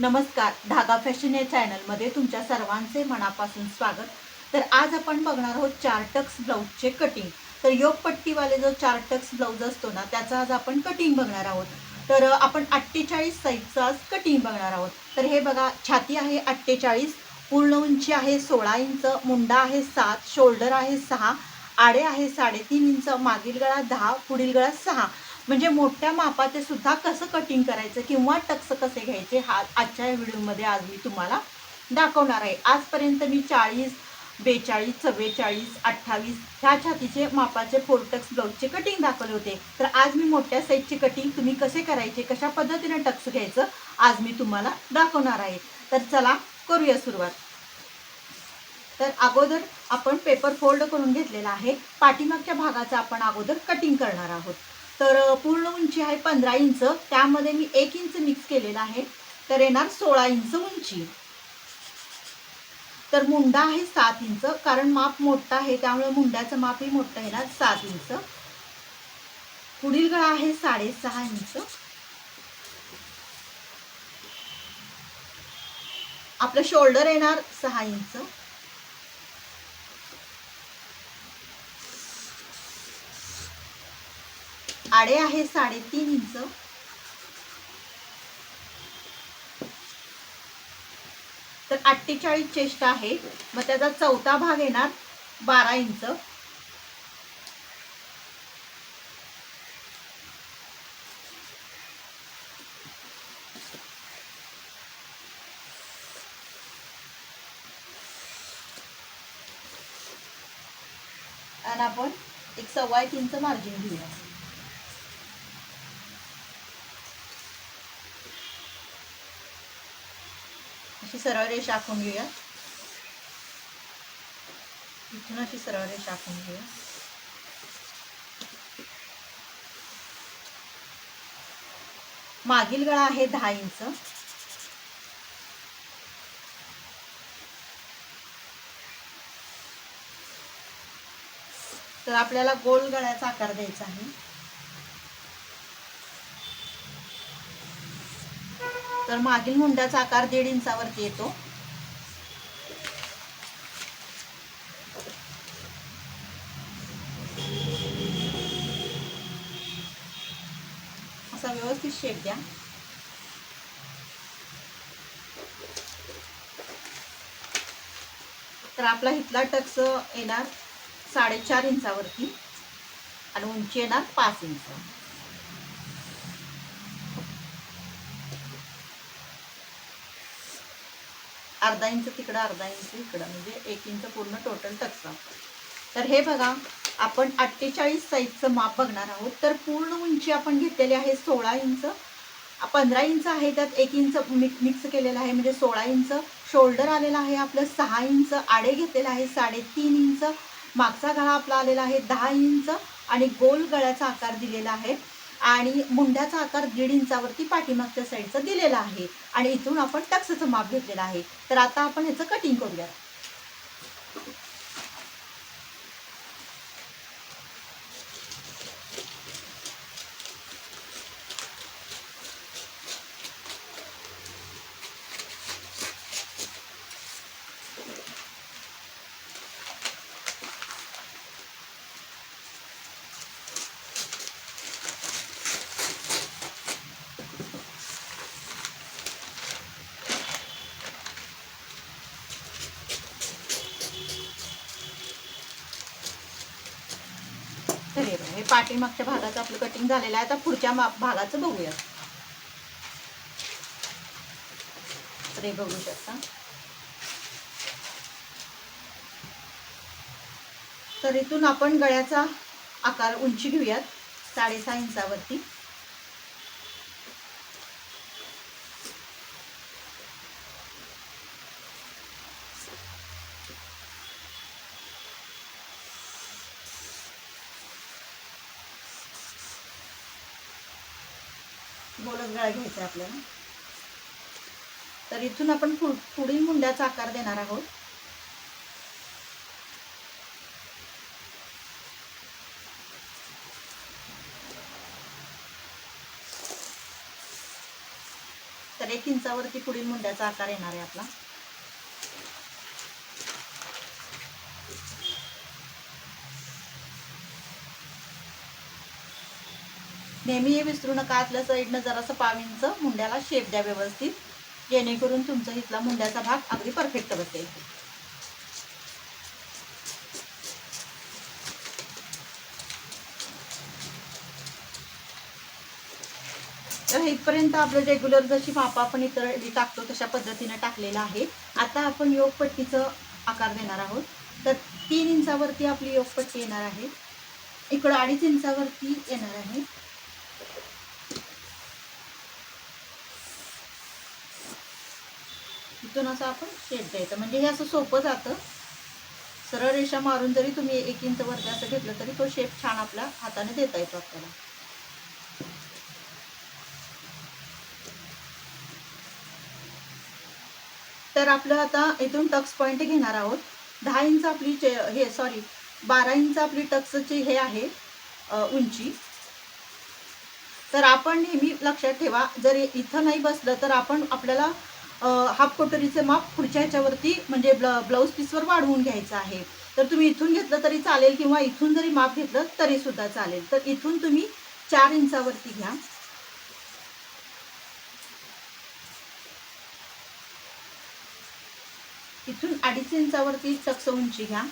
नमस्कार धागा फॅशन या चॅनलमध्ये तुमच्या सर्वांचे मनापासून स्वागत. तर आज आपण बघणार आहोत चार टक्स ब्लाऊजचे कटिंग तर योगपट्टीवाले जो चार टक्स ब्लाऊज असतो ना त्याचा आज आपण कटिंग बघणार आहोत. तर आपण अठ्ठेचाळीस साईजचं आज कटिंग बघणार आहोत. तर हे बघा छाती आहे अठ्ठेचाळीस पूर्ण उंची आहे सोळा इंच मुंडा आहे सात शोल्डर आहे सहा आडे आहे साडेतीन इंच मागील गळा दहा पुढील गळा सहा. म्हणजे मोठ्या मापाचे सुद्धा कसं कटिंग करायचं किंवा टक्स कसे घ्यायचे हा आजच्या व्हिडिओमध्ये आज मी तुम्हाला दाखवणार आहे. आजपर्यंत मी चाळीस बेचाळीस चव्वेचाळीस अठ्ठावीस ह्या छातीचे मापाचे फोर टक्स ब्लाऊजचे कटिंग दाखवले होते. तर आज मी मोठ्या साईजचे कटिंग तुम्ही कसे करायचे कशा पद्धतीने टक्स घ्यायचं आज मी तुम्हाला दाखवणार आहे. तर चला करूया सुरुवात. तर अगोदर आपण पेपर फोल्ड करून घेतलेला आहे. पाठीमागच्या भागाचं आपण अगोदर कटिंग करणार आहोत. तर पूर्ण उंची आहे पंधरा इंच. त्यामध्ये मी एक इंच मिक्स केलेला आहे. तर येणार सोळा इंच उंची. तर मुंडा आहे सात इंच. कारण माप मोठं आहे त्यामुळे मुंड्याचं मापही मोठं येणार सात इंच. पुढील गळा आहे साडेसहा इंच. आपलं शोल्डर येणार सहा इंच. आडे आहे साडेतीन इंच. तर अठ्ठेचाळीस चेस्ट आहे. मग त्याचा चौथा भाग येणार बारा इंच. आणि आपण एक सव्वा एक इंच मार्जिन घेऊया. अशी सरळ रेष आखून घेऊया. इथून अशी सरळ रेष आखून घेऊया. मागील गळा आहे दहा इंच. तर आपल्याला गोल गळ्याचा आकार द्यायचा आहे. तर मागील मुंड्याचा आकार दीड इंचावरती येतो. असा व्यवस्थित शेप द्या. तर आपला इथला टक्स येणार साडेचार इंचावरती आणि उंची येणार पाच इंच. अर्धा इंच तिकडं अर्धा इंच इकडं म्हणजे एक इंच पूर्ण टोटल टक्सा तर हे बघा आपण अठ्ठेचाळीस साईजचं माप बघणार आहोत. तर पूर्ण उंची आपण घेतलेली आहे सोळा इंच. पंधरा इंच आहे त्यात एक इंच मिक्स मिक्स केलेलं आहे. म्हणजे सोळा इंच शोल्डर आलेला आहे आपलं सहा इंच आडे घेतलेलं आहे साडेतीन इंच. मागचा गळा आपला आलेला आहे दहा इंच. आणि गोल गळ्याचा आकार दिलेला आहे. आणि मुंड्याचा आकार दीड इंचावरती पाठीमागच्या साईडचा दिलेला आहे. आणि इथून आपण टक्सचं माप घेतलेलं आहे. तर आता आपण ह्याचं कटिंग करूया पाठीमागच्या भागाचं आपलं कटिंग झालेलं आहे. आता पुढच्या भागाचं बघूया. तर हे बघू शकता. तर इथून आपण गळ्याचा आकार उंची घेऊयात साडेसहा इंचावरती. गोलच गळा घ्यायचा आहे आपल्याला. तर इथून आपण पुढ पुढील मुंड्याचा आकार देणार आहोत. तर एक इंचावरती पुढील मुंड्याचा आकार येणार आहे आपला. नेहमी हे विसरू नका आतल्या साईडनं जरासं पाव इंच मुंड्याला शेप द्या व्यवस्थित. जेणेकरून तुमचा इथला मुंड्याचा भाग अगदी परफेक्ट बसेल. तर इथपर्यंत आपलं रेग्युलर जशी मापा आपण इतर टाकतो तशा पद्धतीने टाकलेलं आहे. आता आपण योगपट्टीचं आकार देणार आहोत. तर तीन इंचावरती आपली योगपट्टी येणार आहे. इकडं अडीच इंचावरती येणार आहे. इथून असं आपण शेप द्यायचं. म्हणजे हे असं सोपं जातं. सरळ रेषा मारून जरी तुम्ही एक इंच वरती असं घेतलं तरी तो शेप छान आपल्या हाताने देता येतो आपल्याला. तर आपलं आता इथून टक्स पॉईंट घेणार आहोत. दहा इंच आपली चे हे सॉरी बारा इंच आपली टक्सची हे आहे उंची. तर आपण नेहमी लक्षात ठेवा जर इथं नाही बसलं तर आपण आपल्याला हाफ कटोरीचं माप पुढच्या ह्याच्यावरती म्हणजे ब्ल ब्लाऊज पीसवर वाढवून घ्यायचं आहे. तर तुम्ही इथून घेतलं तरी चालेल किंवा इथून जरी माप घेतलं तरी सुद्धा चालेल. तर इथून तुम्ही चार इंचावरती घ्या. इथून अडीच इंचावरती चक्स उंची घ्या.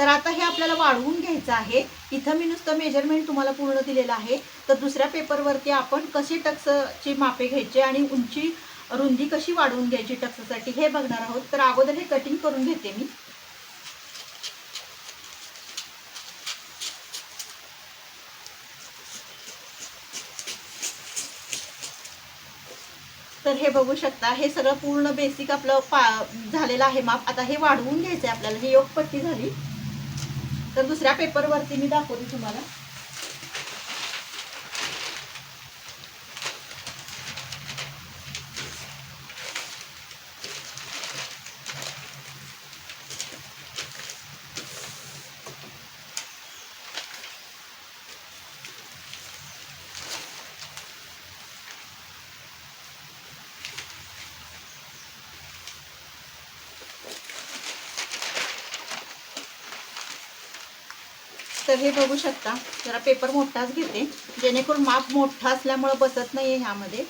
तर आता हे आपल्याला वाढवून घ्यायचं आहे. इथं मी नुसतं मेजरमेंट तुम्हाला पूर्ण दिलेलं आहे. तर दुसऱ्या पेपरवरती आपण कशी टक्सची मापे घ्यायची आणि उंची रुंदी कशी वाढवून घ्यायची टक्ससाठी हे बघणार आहोत. तर अगोदर हे कटिंग करून घेते मी. तर हे बघू शकता हे सगळं पूर्ण बेसिक आपलं पा झालेलं आहे माप. आता हे वाढवून घ्यायचं आहे आपल्याला. ही योगपट्टी झाली. तर दुसऱ्या पेपरवरती मी दाखवते तुम्हाला. तर हे बघू शकता. जरा पेपर मोठाच घेते. जेणेकरून माप मोठा असल्यामुळं बसत नाहीये ह्यामध्ये.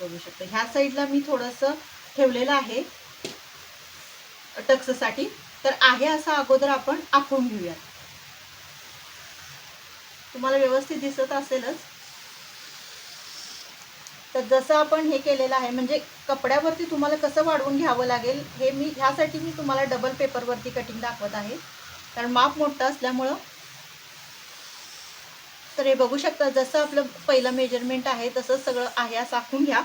बघू शकता. ह्या साईडला मी थोडंसं ठेवलेलं आहे. टक्ससाठी. तर आहे असं अगोदर आपण आखून घेऊयात. तुम्हाला व्यवस्थित दिसत असेलच. तर जसं आपण हे केलेलं आहे म्हणजे कपड्यावरती तुम्हाला कसं वाढवून घ्यावं लागेल हे मी ह्यासाठी मी तुम्हाला डबल पेपरवरती कटिंग दाखवत आहे. कारण माप मोठं असल्यामुळं तर हे बघू शकता जसं आपलं पहिलं मेजरमेंट आहे तसंच सगळं आहे असं आखून घ्या.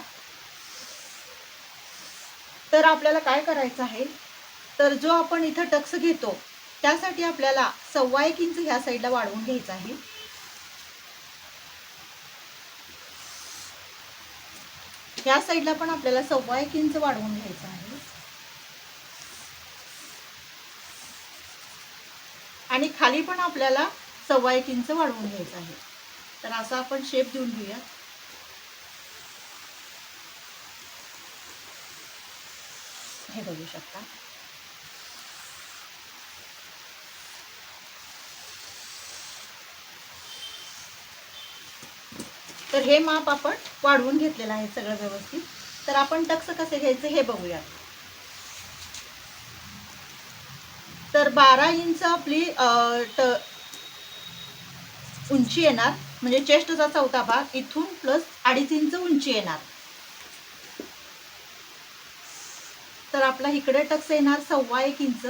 तर आपल्याला काय करायचं आहे तर जो आपण इथं टक्स घेतो त्यासाठी आपल्याला सव्वा एक इंच ह्या साईडला वाढवून घ्यायचं आहे. ह्या साईडला पण आपल्याला सव्वा एक इंच वाढवून घ्यायचं आहे. आणि खाली पण आपल्याला सव्वा एक इंच वाढवून घ्यायचं आहे. तर असा आपण शेप देऊन घेऊया. हे बघू शकता. तर हे माप आपण वाढवून घेतलेलं आहे सगळं व्यवस्थित. तर आपण टक्स कसे घ्यायचे हे बघूया तर बारा इंच आपली ट उंची येणार. म्हणजे चेस्टचा चौथा भाग इथून प्लस अडीच इंच उंची येणार. तर आपला इकडे टक्स येणार सव्वा एक इंच.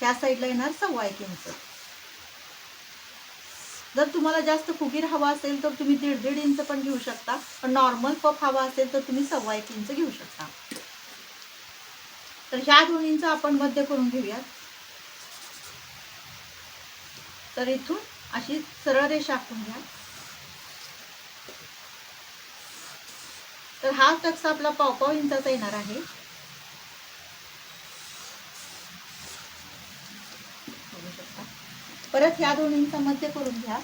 ह्या साईडला येणार सव्वा एक इंच. जर तुम्हाला जास्त फुगीर हवा असेल तर तुम्ही दीड दीड इंच पण घेऊ शकता. पण नॉर्मल पफ हवा असेल तर तुम्ही सव्वा एक इंच घेऊ शकता. तर ह्या दोन इंच आपण मध्य करून घेऊयात. तर इथून अशी सरळ रेषा आखून घ्या. तर हा टक्स आपला पाव पाव इंचाचा येणार आहे बघू शकता परत ह्या दोन्हींचा मध्य करून घ्या.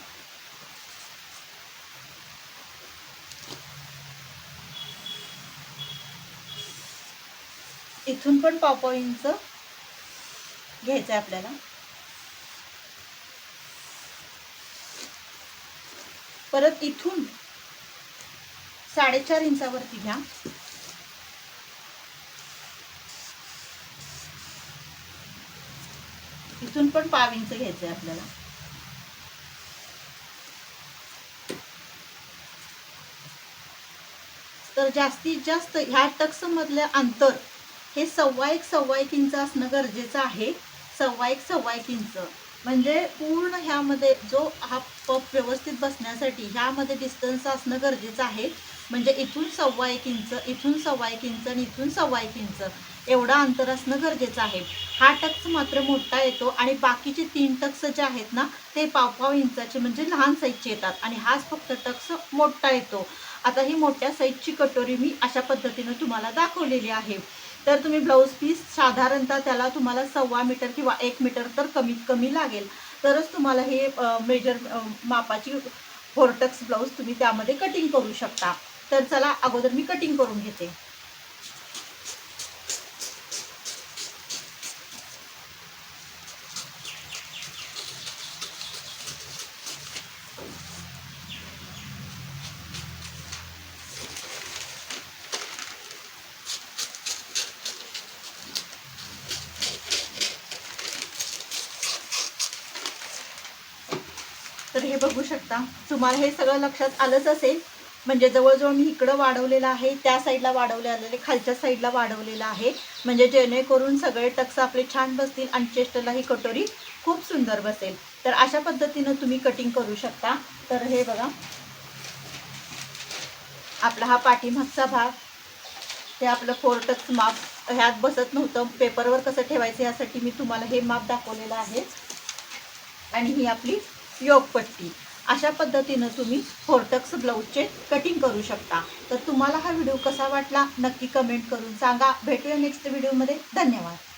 इथून पण पाव इंच घ्यायचं आहे आपल्याला. परत इथून साडेचार इंचावरती घ्या. इथून पण पाव इंच घ्यायचं आहे आपल्याला. तर जास्तीत जास्त ह्या टक्स मधलं अंतर हे सव्वा एक सव्वा एक इंच असणं गरजेचं आहे. सव्वा एक सव्वा एक इंच. म्हणजे पूर्ण ह्यामध्ये जो हा पप व्यवस्थित बसण्यासाठी ह्यामध्ये डिस्टन्स असणं गरजेचं आहे. म्हणजे इथून सव्वा एक इंच इथून सव्वा एक इंच आणि इथून सव्वा एक इंच एवढा अंतर असणं गरजेचं आहे. हा टक्स मात्र मोठा येतो आणि बाकीचे तीन टक्स जे आहेत ना ते पाव इंचाचे म्हणजे लहान साईजचे येतात आणि हाच फक्त टक्स मोठा येतो. आता ही मोठ्या साईजची कटोरी मी अशा पद्धतीनं तुम्हाला दाखवलेली आहे. तर तुम्ही ब्लाऊज पीस साधारणतः त्याला तुम्हाला सव्वा मीटर किंवा एक मीटर तर कमीत कमी लागेल. तरच तुम्हाला हे मेजर मापाची फोरटक्स ब्लाऊज तुम्ही त्यामध्ये कटिंग करू शकता. तर चला अगोदर मी कटिंग करून घेते. तर हे बघू शकता तुम्हाला हे सगळं लक्षात आलंच असेल. म्हणजे जवळजवळ मी इकडं वाढवलेलं आहे त्या साईडला वाढवले आलेले खालच्या साईडला वाढवलेलं आहे. म्हणजे जेणेकरून सगळे टक्स आपले छान बसतील आणि चेस्टला ही कटोरी खूप सुंदर बसेल. तर अशा पद्धतीनं तुम्ही कटिंग करू शकता. तर हे बघा. आपला हा पाठीमागचा भाग ते आपलं फोर टक्स माप ह्यात बसत नव्हतं. पेपरवर कसं ठेवायचं यासाठी मी तुम्हाला हे माप दाखवलेलं आहे. आणि ही आपली योगपट्टी. अशा पद्धतीनं तुम्ही फोरटक्स ब्लाऊजचे कटिंग करू शकता. तर तुम्हाला हा व्हिडिओ कसा वाटला नक्की कमेंट करून सांगा. भेटूया नेक्स्ट व्हिडिओमध्ये धन्यवाद.